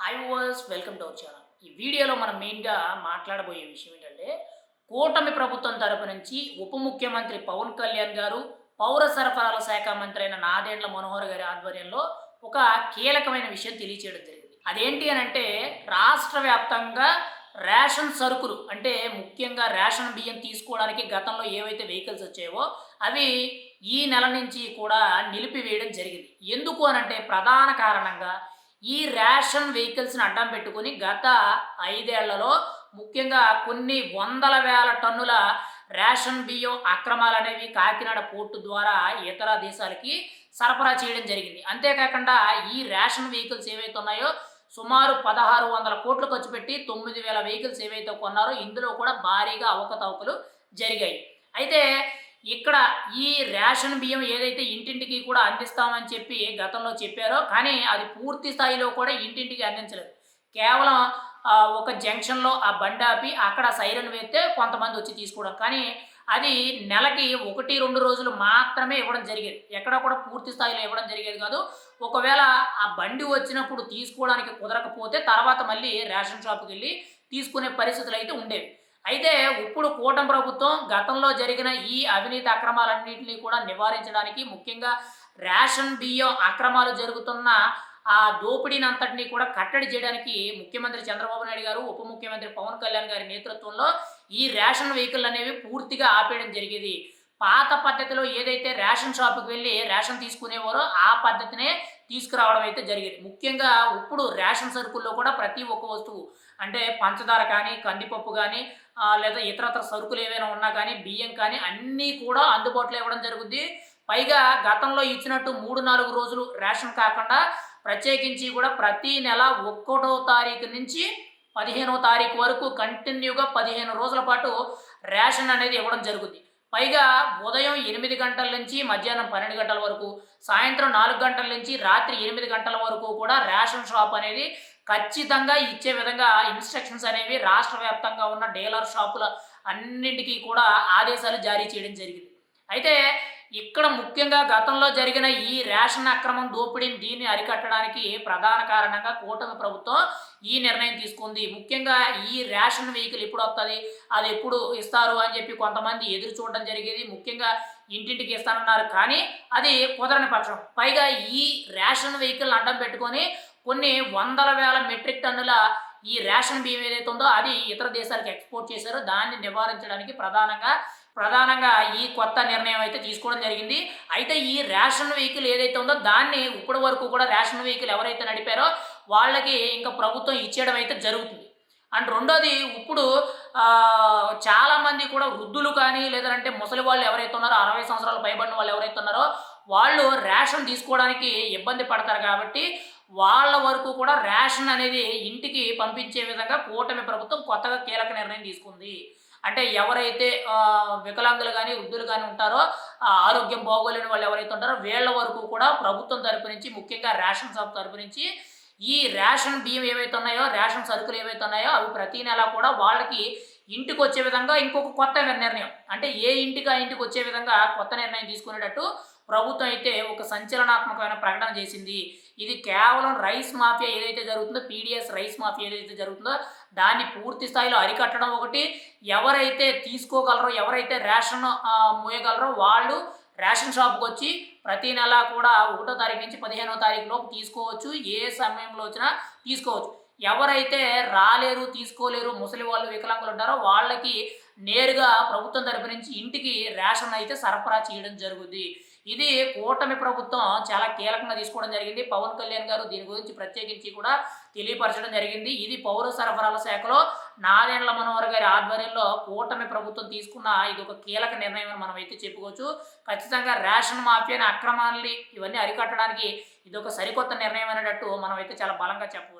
Hi viewers welcome to our channel ఈ వీడియోలో మనం మెయిన్గా మాట్లాడబోయే విషయం ఏంటంటే కూటమి ప్రభుత్వం తరపు నుంచి ఉప ముఖ్యమంత్రి పవన్ కళ్యాణ్ గారు పౌర సరఫరాల శాఖ మంత్రి అయిన నాదేండ్ల మనోహర్ గారి ఆధ్వర్యంలో ఒక కీలకమైన విషయం తెలియచేయడం జరిగింది. అదేంటి అని అంటే రాష్ట్ర వ్యాప్తంగా రేషన్ సరుకులు అంటే ముఖ్యంగా రేషన్ బియ్యం తీసుకోవడానికి గతంలో ఏవైతే వెహికల్స్ వచ్చాయో అవి ఈ నెల నుంచి కూడా నిలిపివేయడం జరిగింది. ఎందుకు అనంటే ప్రధాన కారణంగా ఈ రేషన్ వెహికల్స్ని అడ్డం పెట్టుకుని గత ఐదేళ్ళలో ముఖ్యంగా కొన్ని వందల వేల టన్నుల రేషన్ బియ్యం అక్రమాలు అనేవి కాకినాడ పోర్టు ద్వారా ఇతర దేశాలకి సరఫరా చేయడం జరిగింది. అంతేకాకుండా ఈ రేషన్ వెహికల్స్ ఏవైతే ఉన్నాయో సుమారు పదహారు వందల కోట్లు ఖర్చు పెట్టి తొమ్మిది వేల వెహికల్స్ ఏవైతే కొన్నారో ఇందులో కూడా భారీగా అవకతవకలు జరిగాయి. అయితే ఇక్కడ ఈ రేషన్ బియ్యం ఏదైతే ఇంటింటికి కూడా అందిస్తామని చెప్పి గతంలో చెప్పారో కానీ అది పూర్తి స్థాయిలో కూడా ఇంటింటికి అందించలేదు. కేవలం ఒక జంక్షన్లో ఆ బండి ఆపి అక్కడ సైరన్ వేస్తే కొంతమంది వచ్చి తీసుకోవడం. కానీ అది నెలకి ఒకటి రెండు రోజులు మాత్రమే ఇవ్వడం జరిగేది. ఎక్కడ కూడా పూర్తి స్థాయిలో ఇవ్వడం జరిగేది కాదు. ఒకవేళ ఆ బండి వచ్చినప్పుడు తీసుకోవడానికి కుదరకపోతే తర్వాత మళ్ళీ రేషన్ షాప్కి వెళ్ళి తీసుకునే పరిస్థితులు అయితే ఉండేవి. అయితే ఇప్పుడు కూటమి ప్రభుత్వం గతంలో జరిగిన ఈ అవినీతి అక్రమాలన్నింటినీ కూడా నివారించడానికి ముఖ్యంగా రేషన్ బియ్యం అక్రమాలు జరుగుతున్న ఆ దోపిడీని అంతటినీ కూడా కట్టడి చేయడానికి ముఖ్యమంత్రి చంద్రబాబు నాయుడు గారు ఉప ముఖ్యమంత్రి పవన్ కళ్యాణ్ గారి నేతృత్వంలో ఈ రేషన్ వెహికల్ అనేవి పూర్తిగా ఆపేయడం జరిగేది. పాత పద్ధతిలో ఏదైతే రేషన్ షాప్కి వెళ్ళి రేషన్ తీసుకునేవారో ఆ పద్ధతినే తీసుకురావడం అయితే జరిగేది. ముఖ్యంగా ఇప్పుడు రేషన్ సరుకుల్లో కూడా ప్రతి ఒక్క వస్తువు అంటే పంచదార కానీ కందిపప్పు కానీ లేదా ఇతరత్ర సరుకులు ఏవైనా ఉన్నా కానీ బియ్యం కానీ అన్నీ కూడా అందుబాటులో ఇవ్వడం జరుగుద్ది. పైగా గతంలో ఇచ్చినట్టు మూడు నాలుగు రోజులు రేషన్ కాకుండా ప్రత్యేకించి కూడా ప్రతి నెల ఒక్కటో తారీఖు నుంచి పదిహేనో తారీఖు వరకు కంటిన్యూగా పదిహేను రోజుల పాటు రేషన్ అనేది ఇవ్వడం జరుగుద్ది. పైగా ఉదయం ఎనిమిది గంటల నుంచి మధ్యాహ్నం పన్నెండు గంటల వరకు సాయంత్రం నాలుగు గంటల నుంచి రాత్రి ఎనిమిది గంటల వరకు కూడా రేషన్ షాప్ అనేది ఖచ్చితంగా ఇచ్చే విధంగా ఇన్స్ట్రక్షన్స్ అనేవి రాష్ట్ర వ్యాప్తంగా ఉన్న డీలర్ షాపుల అన్నింటికీ కూడా ఆదేశాలు జారీ చేయడం జరిగింది. అయితే ఇక్కడ ముఖ్యంగా గతంలో జరిగిన ఈ రేషన్ అక్రమం దోపిడీని దీన్ని అరికట్టడానికి ప్రధాన కారణంగా కూటమి ప్రభుత్వం ఈ నిర్ణయం తీసుకుంది. ముఖ్యంగా ఈ రేషన్ వెహికల్ ఎప్పుడు వస్తుంది అది ఎప్పుడు ఇస్తారు అని చెప్పి కొంతమంది ఎదురు చూడడం జరిగేది. ముఖ్యంగా ఇంటింటికి ఇస్తానన్నారు. కానీ అది కుదరని పక్షం. పైగా ఈ రేషన్ వెహికల్ అడ్డం పెట్టుకొని కొన్ని వందల వేల మెట్రిక్ టన్నుల ఈ రేషన్ బియ్యం ఏదైతే ఉందో అది ఇతర దేశాలకు ఎక్స్పోర్ట్ చేశారో. దాన్ని నివారించడానికి ప్రధానంగా ప్రధానంగా ఈ కొత్త నిర్ణయం అయితే తీసుకోవడం జరిగింది. అయితే ఈ రేషన్ వెహికల్ ఏదైతే ఉందో దాన్ని ఇప్పటి వరకు కూడా రేషన్ వెహికల్ ఎవరైతే నడిపారో వాళ్ళకి ఇంకా ప్రభుత్వం ఇచ్చేయడం అయితే జరుగుతుంది. అండ్ రెండోది ఇప్పుడు చాలామంది కూడా వృద్ధులు కానీ లేదంటే ముసలి వాళ్ళు ఎవరైతే ఉన్నారో అరవై సంవత్సరాలు పైబడిన వాళ్ళు ఎవరైతే ఉన్నారో వాళ్ళు రేషన్ తీసుకోవడానికి ఇబ్బంది పడతారు కాబట్టి వాళ్ళ వరకు కూడా రేషన్ అనేది ఇంటికి పంపించే విధంగా కూటమి ప్రభుత్వం కొత్తగా కీలక నిర్ణయం తీసుకుంది. అంటే ఎవరైతే వికలాంగులు కానీ వృద్ధులు కానీ ఉంటారో ఆరోగ్యం బాగోలేని వాళ్ళు ఎవరైతే ఉంటారో వీళ్ళ వరకు కూడా ప్రభుత్వం తరపు నుంచి ముఖ్యంగా రేషన్ షాప్ తరపు నుంచి ఈ రేషన్ బియ్యం ఏవైతే ఉన్నాయో రేషన్ సరుకులు ఏవైతే ఉన్నాయో అవి ప్రతి నెల కూడా వాళ్ళకి ఇంటికి వచ్చే విధంగా ఇంకొక కొత్త నిర్ణయం. అంటే ఏ ఇంటికి ఆ ఇంటికి వచ్చే విధంగా కొత్త నిర్ణయం తీసుకునేటట్టు ప్రభుత్వం అయితే ఒక సంచలనాత్మకమైన ప్రకటన చేసింది. ఇది కేవలం రైస్ మాఫియా ఏదైతే జరుగుతుందో పీడిఎస్ రైస్ మాఫియా ఏదైతే జరుగుతుందో దాన్ని పూర్తి స్థాయిలో అరికట్టడం ఒకటి. ఎవరైతే తీసుకోగలరో ఎవరైతే రేషన్ మోయగలరో వాళ్ళు రేషన్ షాప్కి వచ్చి ప్రతి నెల కూడా ఒకటో తారీఖు నుంచి పదిహేనో తారీఖు లోపు తీసుకోవచ్చు. ఏ సమయంలో వచ్చినా తీసుకోవచ్చు. ఎవరైతే రాలేరు తీసుకోలేరు ముసలి వాళ్ళు వికలాంగులు ఉంటారో వాళ్ళకి నేరుగా ప్రభుత్వం తరపు నుంచి ఇంటికి రేషన్ అయితే సరఫరా చేయడం జరుగుతుంది ఇది కూటమి ప్రభుత్వం చాలా కీలకంగా తీసుకోవడం జరిగింది. పవన్ కళ్యాణ్ గారు దీని గురించి ప్రత్యేకించి కూడా తెలియపరచడం జరిగింది. ఇది పౌర సరఫరాల శాఖలో నారాయణల మనోహర్ గారి ఆధ్వర్యంలో కూటమి ప్రభుత్వం తీసుకున్న ఇది ఒక కీలక నిర్ణయం అని మనం అయితే చెప్పుకోవచ్చు. ఖచ్చితంగా రేషన్ మాఫియాని అక్రమాలని ఇవన్నీ అరికట్టడానికి ఇది ఒక సరికొత్త నిర్ణయం అనేటట్టు మనం అయితే చాలా బలంగా చెప్పవచ్చు.